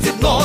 двадцять но.